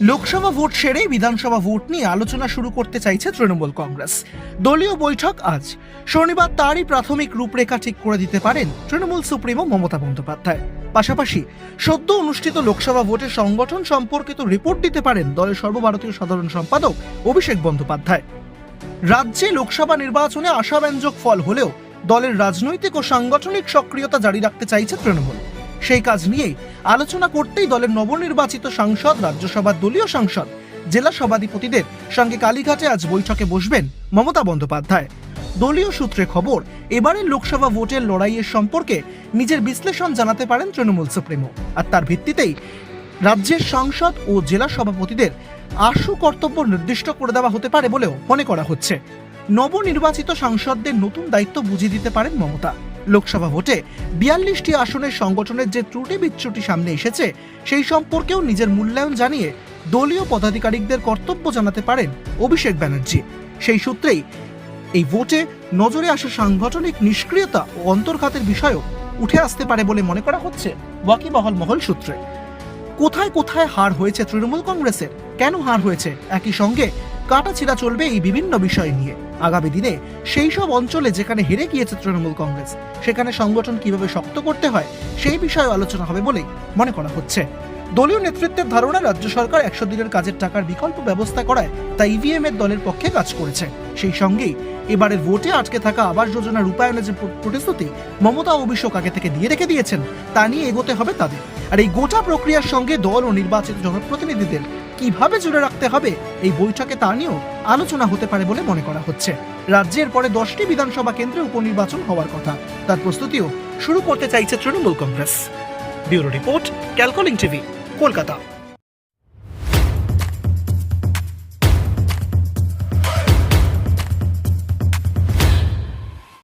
Lok Sabha vote সেরে বিধানসভা vote নিয়ে আলোচনা শুরু করতে চাইছে তৃণমূল কংগ্রেস। দলীয় বৈঠক আজ। শনিবার তারই প্রাথমিক রূপরেখা ঠিক করে দিতে পারেন তৃণমূল সুপ্রিমো মমতা বন্দ্যোপাধ্যায়। পাশাপাশি সদ্য অনুষ্ঠিত লোকসভা ভোটের সংগঠন সম্পর্কিত রিপোর্ট দিতে পারেন দলের সর্বভারতীয় সাধারণ সম্পাদক অভিষেক বন্দ্যোপাধ্যায়। রাজ্যে লোকসভা নির্বাচনে আশাব্যঞ্জক ফল হলেও দলের রাজনৈতিক ও সাংগঠনিক সক্রিয়তা জারি রাখতে চাইছে তৃণমূল। সেই কাজ নিয়েই আলোচনা করতেই দলের নবনির্বাচিত সাংসদ, রাজ্যসভার দলীয় সাংসদ, জেলা সভাধিপতিদের সঙ্গে কালীঘাটে আজ বৈঠকে বসবেন মমতা বন্দ্যোপাধ্যায়। দলীয় সূত্রে খবর, এবারের লোকসভা ভোটের লড়াইয়ের সম্পর্কে নিজের বিশ্লেষণ জানাতে পারেন তৃণমূল সুপ্রিমো। আর তার ভিত্তিতেই রাজ্যের সাংসদ ও জেলা সভাপতিদের আশু কর্তব্য নির্দিষ্ট করে দেওয়া হতে পারে বলেও মনে করা হচ্ছে। নবনির্বাচিত সাংসদদের নতুন দায়িত্ব বুঝিয়ে দিতে পারেন মমতা। লোকসভা ভোটে বিয়াল্লিশটি আসনের সংগঠনের যে ত্রুটি বিচ্যুটি সামনে এসেছে, সেই সম্পর্কেও নিজের মূল্যায়ন জানিয়ে দলীয় পদাধিকারিকদের কর্তব্য জানাতে পারেন অভিষেক ব্যানার্জি। সেই সূত্রেই এই ভোটে নজরে আসা সাংগঠনিক নিষ্ক্রিয়তা ও অন্তর্ঘাতের বিষয়ও উঠে আসতে পারে বলে মনে করা হচ্ছে ওয়াকিবহল মহল সূত্রে। কোথায় কোথায় হার হয়েছে তৃণমূল কংগ্রেসের? কেন হার হয়েছে? একই সঙ্গে কাটাছিড়া চলবে এই বিভিন্ন বিষয় নিয়ে। আগামী দিনে সেই সব অঞ্চলে যেখানে হেরে গিয়েছে তৃণমূল কংগ্রেস, সেখানে সংগঠন কীভাবে শক্ত করতে হয়, সেই বিষয়ে আলোচনা হবে বলেই মনে করা হচ্ছে। দলীয় নেতৃত্বের ধারণা, রাজ্য সরকার একশো দিনের কাজের টাকার বিকল্প ব্যবস্থা করায় তা ইভিএম এর দলের পক্ষে কাজ করেছে। সেই সঙ্গেই এবারের ভোটে আটকে থাকা আবাস যোজনা রূপায়ণের যে প্রতিশ্রুতি মমতা অভিষেক আগে থেকে দিয়ে রেখে দিয়েছেন, তা নিয়ে এগোতে হবে তাদের। আর এই গোটা প্রক্রিয়ার সঙ্গে দল ও নির্বাচিত জনপ্রতিনিধিদের কীভাবে জুড়ে রাখতে হবে? এই বৈঠকে তা নিয়েও আলোচনা হতে পারে বলে মনে করা হচ্ছে। রাজ্যের পরে দশটি বিধানসভা কেন্দ্রে উপনির্বাচন হওয়ার কথা। তার প্রস্তুতিও শুরু করতে চাইছে তৃণমূল কংগ্রেস। ব্যুরো রিপোর্ট, ক্যালকলিং টিভি, কলকাতা।